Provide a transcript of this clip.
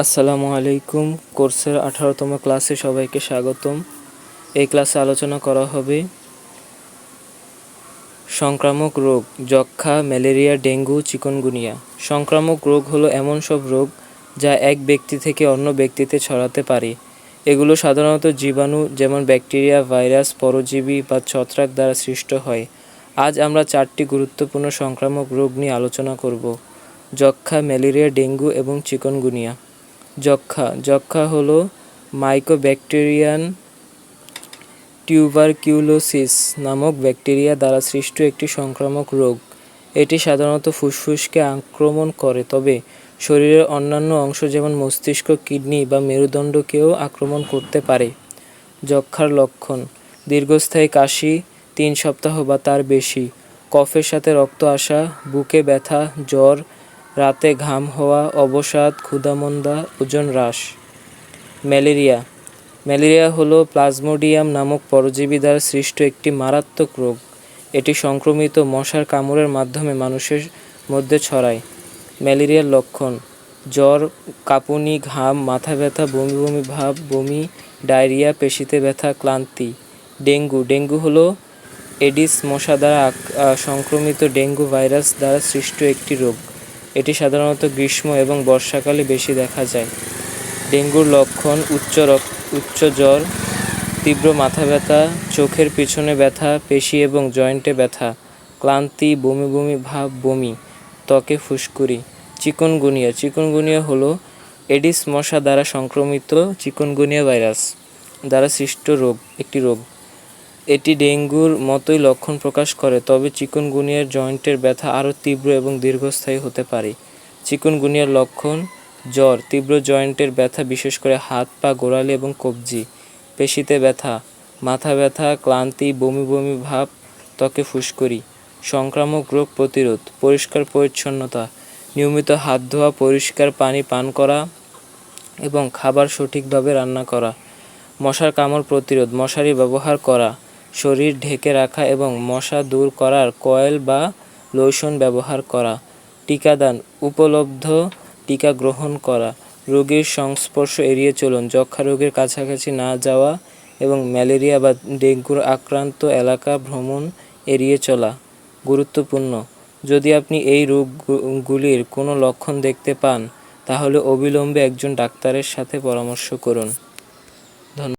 আসসালামু আলাইকুম। কোর্সের আঠারোতম ক্লাসে সবাইকে স্বাগতম। এই ক্লাসে আলোচনা করা হবে সংক্রামক রোগ যক্ষা ম্যালেরিয়া, ডেঙ্গু, চিকনগুনিয়া। সংক্রামক রোগ হলো এমন সব রোগ যা এক ব্যক্তি থেকে অন্য ব্যক্তিতে ছড়াতে পারে। এগুলো সাধারণত জীবাণু, যেমন ব্যাকটেরিয়া, ভাইরাস, পরজীবী বা ছত্রাক দ্বারা সৃষ্ট হয়। আজ আমরা চারটি গুরুত্বপূর্ণ সংক্রামক রোগ নিয়ে আলোচনা করব। যক্ষা ম্যালেরিয়া, ডেঙ্গু এবং চিকনগুনিয়া। যক্ষা যক্ষা হলো মাইকোব্যাকটেরিয়ান টিউবারকিউলোসিস নামক ব্যাকটেরিয়া দ্বারা সৃষ্ট একটি সংক্রামক রোগ। এটি সাধারণত ফুসফুসকে আক্রমণ করে, তবে শরীরের অন্যান্য অংশ যেমন মস্তিষ্ক, কিডনি বা মেরুদণ্ডকেও আক্রমণ করতে পারে। যক্ষার লক্ষণ, দীর্ঘস্থায়ী কাশি তিন সপ্তাহ বা তার বেশি, কফের সাথে রক্ত আসা, বুকে ব্যথা, জ্বর রাতে ঘাম হওয়া, অবসাদ, ক্ষুধামন্দা, ওজন হ্রাস। ম্যালেরিয়া। ম্যালেরিয়া হলো প্লাজমোডিয়াম নামক পরজীবী দ্বারা সৃষ্ট একটি মারাত্মক রোগ। এটি সংক্রমিত মশার কামড়ের মাধ্যমে মানুষের মধ্যে ছড়ায়। ম্যালেরিয়ার লক্ষণ। জ্বর, কাঁপুনি, ঘাম, মাথা ব্যথা, বমি বমি ভাব, বমি, ডায়রিয়া, পেশিতে ব্যথা, ক্লান্তি, ডেঙ্গু। ডেঙ্গু হলো এডিস মশা দ্বারা সংক্রমিত ডেঙ্গু ভাইরাস দ্বারা সৃষ্ট একটি রোগ। এটি সাধারণত গ্রীষ্ম এবং বর্ষাকালে বেশি দেখা যায়। ডেঙ্গুর লক্ষণ, উচ্চ রক্ত, উচ্চ জ্বর, তীব্র মাথা ব্যথা, চোখের পিছনে ব্যথা, পেশি এবং জয়েন্টে ব্যথা, ক্লান্তি, বমি বমি, ভাব বমি, ত্বকে ফুসকুড়ি, চিকনগুনিয়া। চিকনগুনিয়া হলো এডিস মশা দ্বারা সংক্রমিত চিকনগুনিয়া ভাইরাস দ্বারা সৃষ্ট রোগ, একটি রোগ। এটি ডেঙ্গুর মতোই লক্ষণ প্রকাশ করে, তবে চিকনগুনিয়ার জয়েন্টের ব্যথা আরও তীব্র এবং দীর্ঘস্থায়ী হতে পারে। চিকনগুনিয়ার লক্ষণ জ্বর, তীব্র জয়েন্টের ব্যথা, বিশেষ করে হাত, পা, গোড়ালি এবং কবজি, পেশিতে ব্যথা, মাথা ব্যথা, ক্লান্তি, বমি বমি ভাব, ত্বকে ফুসকুড়ি, সংক্রামক রোগ প্রতিরোধ, পরিষ্কার পরিচ্ছন্নতা, নিয়মিত হাত ধোয়া, পরিষ্কার পানি পান করা এবং খাবার সঠিকভাবে রান্না করা, মশার কামড় প্রতিরোধ, মশারি ব্যবহার করা শরীর ঢেকে রাখা এবং মশা দূর করার কয়েল বা লোশন ব্যবহার করা, টিকাদান উপলব্ধ টিকা গ্রহণ করা, রোগীর সংস্পর্শ এড়িয়ে চলুন। যক্ষা রোগের কাছাকাছি না যাওয়া এবং ম্যালেরিয়া বা ডেঙ্গুর আক্রান্ত এলাকা ভ্রমণ এড়িয়ে চলা গুরুত্বপূর্ণ। যদি আপনি এই রোগগুলির কোনো লক্ষণ দেখতে পান, তাহলে অবিলম্বে একজন ডাক্তারের সাথে পরামর্শ করুন।